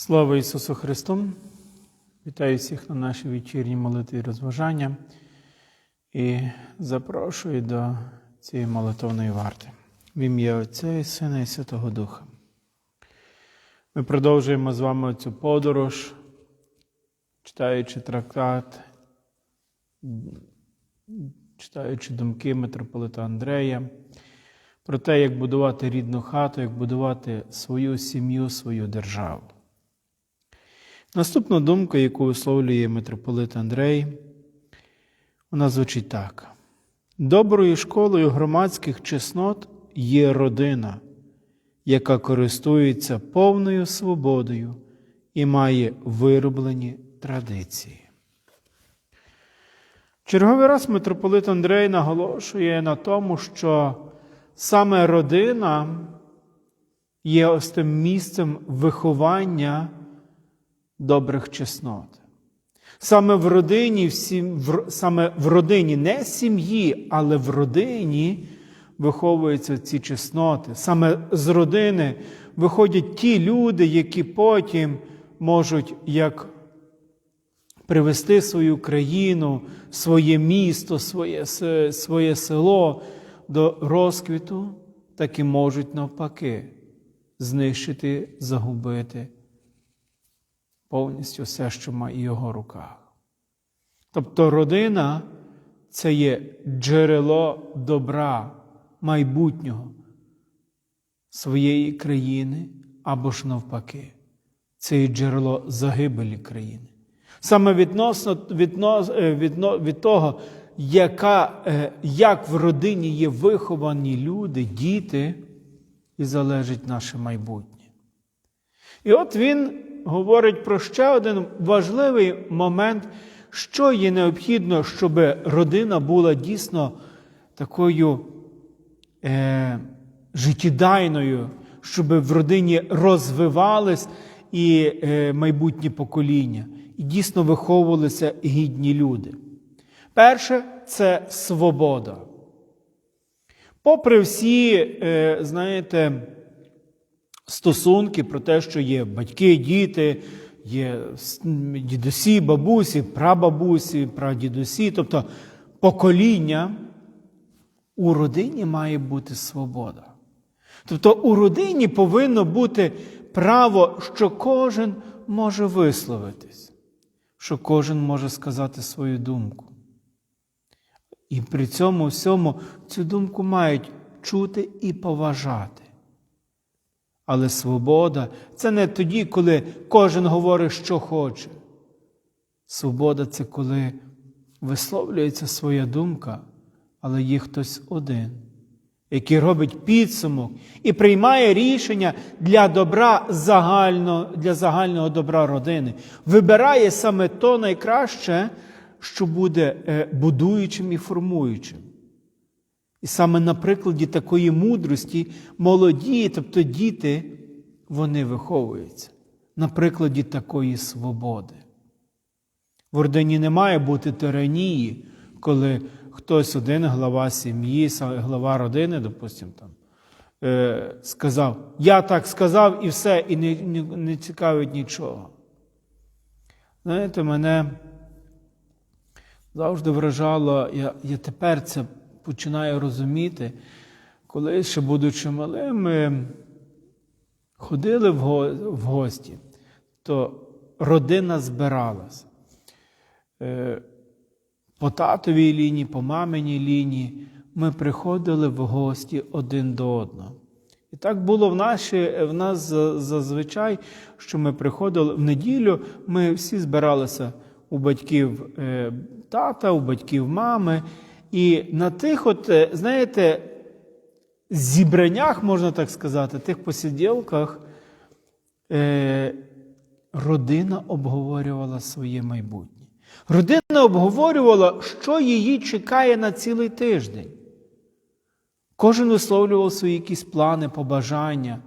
Слава Ісусу Христу! Вітаю всіх на нашій вечірній молитві розважання і запрошую до цієї молитовної варти в ім'я Отця і Сина і Святого Духа. Ми продовжуємо з вами цю подорож, читаючи трактат, читаючи думки митрополита Андрея про те, як будувати рідну хату, як будувати свою сім'ю, свою державу. Наступна думка, яку висловлює митрополит Андрей, вона звучить так: доброю школою громадських чеснот є родина, яка користується повною свободою і має вироблені традиції. Черговий раз митрополит Андрей наголошує на тому, що саме родина є ось тим місцем виховання добрих чеснот. Саме в родині, всі, в, саме в родині не сім'ї, але в родині виховуються ці чесноти. Саме з родини виходять ті люди, які потім можуть як привести свою країну, своє місто, своє, своє село до розквіту, так і можуть навпаки знищити, загубити повністю все, що має в його руках. Тобто родина це є джерело добра майбутнього своєї країни або ж навпаки, це є джерело загибелі країни. Саме відносно, відносно, відно, від того, яка, як в родині є виховані люди, діти, і залежить наше майбутнє. І от він говорить про ще один важливий момент, що є необхідно, щоб родина була дійсно такою е, життєдайною, щоб в родині розвивались і е, майбутнє покоління, і дійсно виховувалися гідні люди. Перше це свобода. Попри всі, е, знаєте, стосунки про те, що є батьки, діти, є дідусі, бабусі, прабабусі, прадідусі, тобто покоління, у родині має бути свобода. Тобто у родині повинно бути право, що кожен може висловитись, що кожен може сказати свою думку. І при цьому всьому цю думку мають чути і поважати. Але свобода це не тоді, коли кожен говорить, що хоче. Свобода це коли висловлюється своя думка, але є хтось один, який робить підсумок і приймає рішення для добра загально, для загального добра родини. Вибирає саме то найкраще, що буде будуючим і формуючим. І саме на прикладі такої мудрості молоді, тобто діти, вони виховуються на прикладі такої свободи. В родині не має бути тиранії, коли хтось один, глава сім'ї, глава родини, допустимо, там, е, сказав, я так сказав і все, і не, не, не цікавить нічого. Знаєте, мене завжди вражало, я, я тепер це починаю розуміти, коли ще, будучи малим, ми ходили в гості, то родина збиралась. По татовій лінії, по маминій лінії ми приходили в гості один до одного. І так було в, наші, в нас зазвичай, що ми приходили в неділю, ми всі збиралися у батьків тата, у батьків мами. І на тих, от, знаєте, зібраннях, можна так сказати, тих посиділках, е, родина обговорювала своє майбутнє. Родина обговорювала, що її чекає на цілий тиждень. Кожен висловлював свої якісь плани, побажання.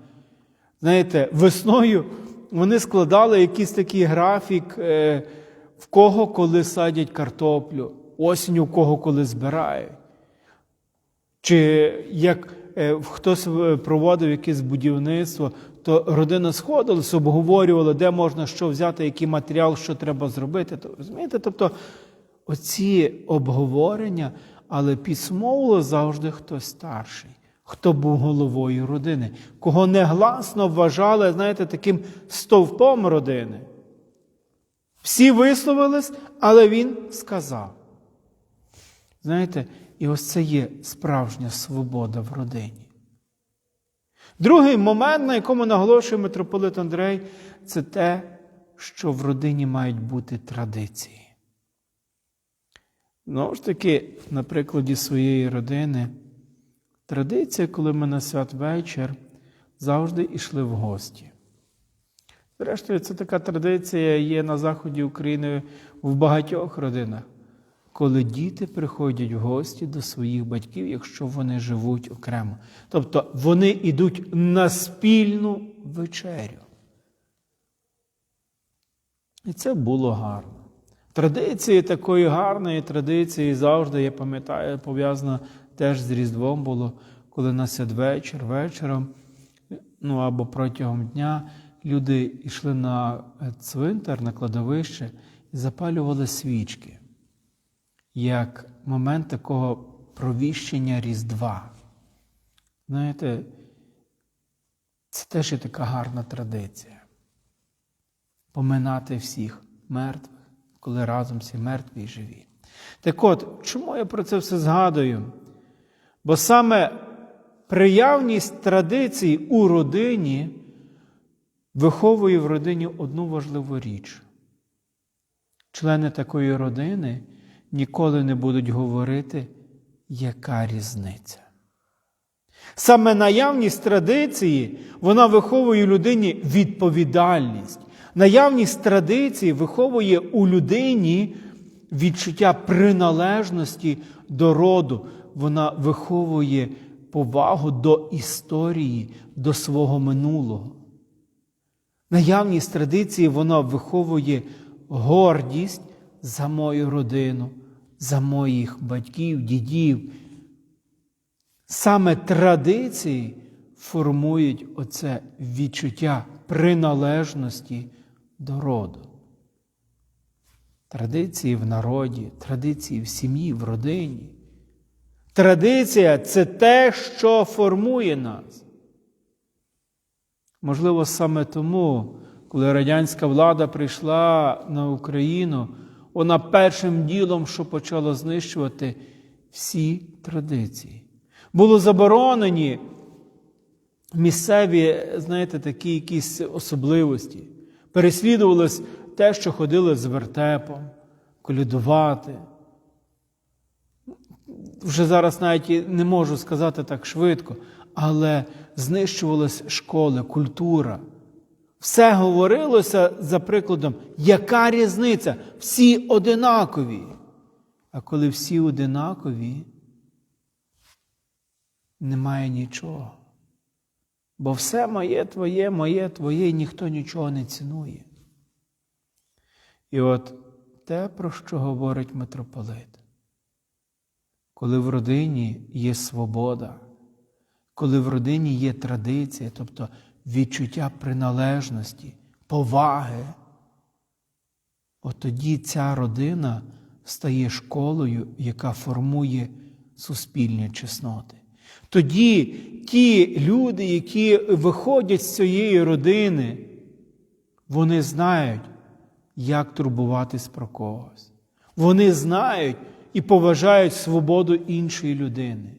Знаєте, весною вони складали якийсь такий графік, е, в кого коли садять картоплю осінь у кого коли збирають. Чи як е, хтось проводив якесь будівництво, то родина сходилась, обговорювала, де можна що взяти, який матеріал, що треба зробити. То, розумієте? Тобто оці обговорення, але підсумовувало завжди хтось старший, хто був головою родини, кого негласно вважали, знаєте, таким стовпом родини. Всі висловились, але він сказав. Знаєте, і ось це є справжня свобода в родині. Другий момент, на якому наголошує митрополит Андрей, це те, що в родині мають бути традиції. Знову ж таки, на прикладі своєї родини, традиція, коли ми на святвечір завжди йшли в гості. Зрештою, це така традиція є на заході України в багатьох родинах, коли діти приходять в гості до своїх батьків, якщо вони живуть окремо. Тобто вони йдуть на спільну вечерю. І це було гарно. Традиції такої гарної традиції завжди, я пам'ятаю, пов'язана теж з Різдвом було, коли на святвечір, вечором, ну або протягом дня люди йшли на цвинтар, на кладовище і запалювали свічки, як момент такого провіщення Різдва. Знаєте, це теж є така гарна традиція. Поминати всіх мертвих коли разом всі мертві і живі. Так от, чому я про це все згадую? Бо саме приявність традицій у родині виховує в родині одну важливу річ. Члени такої родини ніколи не будуть говорити, яка різниця. Саме наявність традиції вона виховує у людині відповідальність. Наявність традиції виховує у людині відчуття приналежності до роду. Вона виховує повагу до історії, до свого минулого. Наявність традиції вона виховує гордість за мою родину, за моїх батьків, дідів. Саме традиції формують оце відчуття приналежності до роду. Традиції в народі, традиції в сім'ї, в родині. Традиція це те, що формує нас. Можливо, саме тому, коли радянська влада прийшла на Україну, вона першим ділом, що почала знищувати всі традиції. Було заборонені місцеві, знаєте, такі якісь особливості. Переслідувалось те, що ходили з вертепом, колядувати. Вже зараз навіть не можу сказати так швидко, але знищувалась школи, культура. Все говорилося за прикладом, яка різниця? Всі одинакові. А коли всі одинакові, немає нічого. Бо все моє твоє, моє твоє, і ніхто нічого не цінує. І от те, про що говорить митрополит, коли в родині є свобода, коли в родині є традиція, тобто відчуття приналежності, поваги, от тоді ця родина стає школою, яка формує суспільні чесноти. Тоді ті люди, які виходять з цієї родини, вони знають, як турбуватись про когось. Вони знають і поважають свободу іншої людини.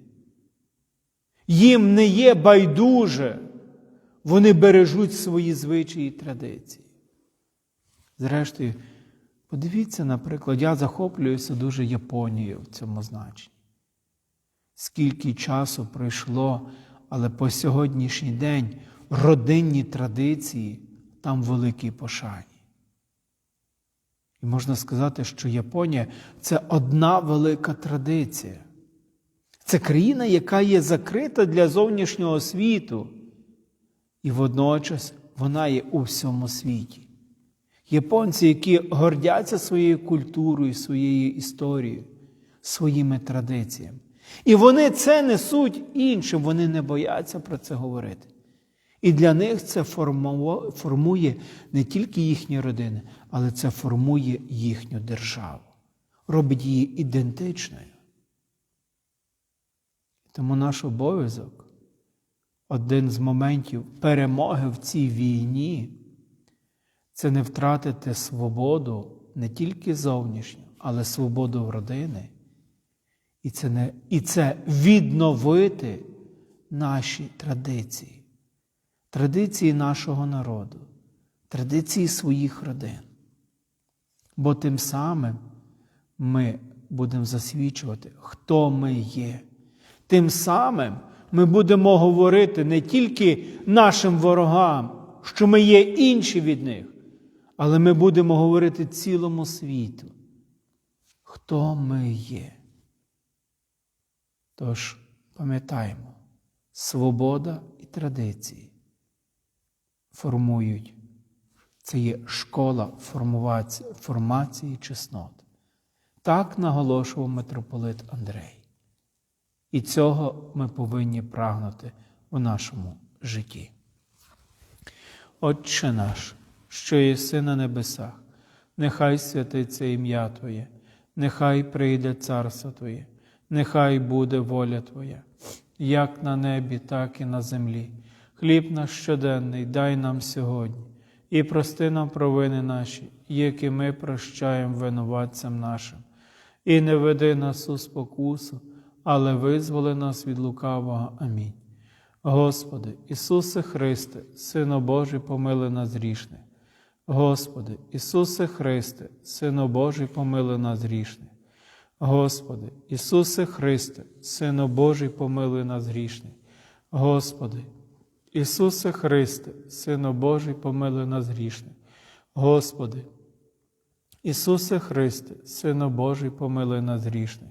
Їм не є байдуже, вони бережуть свої звичаї і традиції. Зрештою, подивіться, наприклад, я захоплююся дуже Японією в цьому значенні скільки часу пройшло, але по сьогоднішній день родинні традиції там великій пошані. І можна сказати, що Японія це одна велика традиція. Це країна, яка є закрита для зовнішнього світу, і водночас вона є у всьому світі. Японці, які гордяться своєю культурою, своєю історією, своїми традиціями. І вони це несуть іншим, вони не бояться про це говорити. І для них це формує не тільки їхні родини, але це формує їхню державу, робить її ідентичною. Тому наш обов'язок, один з моментів перемоги в цій війні, це не втратити свободу не тільки зовнішню, але свободу в родини. І це, не, і це відновити наші традиції, традиції нашого народу, традиції своїх родин. Бо тим самим ми будемо засвідчувати, хто ми є. Тим самим ми будемо говорити не тільки нашим ворогам, що ми є інші від них, але ми будемо говорити цілому світу, хто ми є. Тож пам'ятаємо, свобода і традиції формують. Це є школа формації чеснот. Так наголошував митрополит Андрей. І цього ми повинні прагнути у нашому житті. Отче наш, що єси на небесах, нехай святиться ім'я Твоє, нехай прийде царство Твоє, нехай буде воля Твоя, як на небі, так і на землі. Хліб наш щоденний дай нам сьогодні, і прости нам провини наші, які ми прощаємо винуватцям нашим. І не веди нас у спокусу, але визволи нас від лукавого. Амінь. Господи, Ісусе Христе, Сино Божий, помили нас грішних. Господи, Ісусе Христе, Сино Божий, помили нас грішних. Господи, Ісусе Христе, Сино Божий, помилуй нас грішних. Господи, Ісусе Христе, Сино Божий, помилуй нас грішних. Господи, Ісусе Христе, Сино Божий, помилуй нас грішних.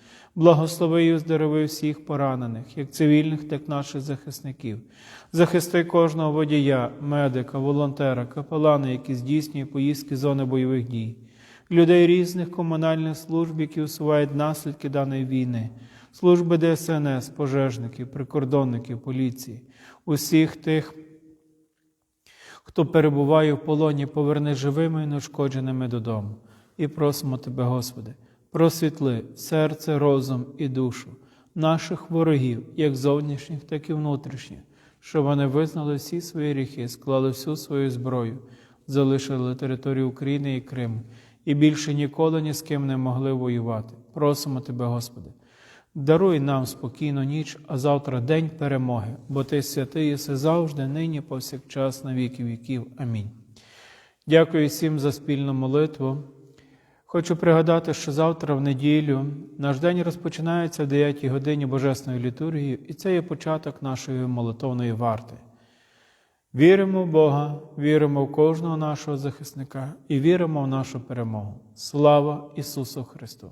Благослови і оздорови всіх поранених, як цивільних, так і наших захисників. Захисти кожного водія, медика, волонтера, капелана, які здійснює поїздки зони бойових дій, людей різних комунальних служб, які усувають наслідки даної війни, служби ДСНС, пожежників, прикордонників, поліції, усіх тих, хто перебуває в полоні, поверни живими і неушкодженими додому. І просимо Тебе, Господи, просвітли серце, розум і душу наших ворогів, як зовнішніх, так і внутрішніх, щоб вони визнали всі свої гріхи, склали всю свою зброю, залишили територію України і Криму, і більше ніколи ні з ким не могли воювати. Просимо Тебе, Господи. Даруй нам спокійну ніч, а завтра день перемоги, бо Ти святий єси завжди, нині, повсякчас, на віки віків. Амінь. Дякую всім за спільну молитву. Хочу пригадати, що завтра, в неділю, наш день розпочинається в 9 годині Божественної літургії, і це є початок нашої молитовної варти. Віримо в Бога, віримо в кожного нашого захисника і віримо в нашу перемогу. Слава Ісусу Христу!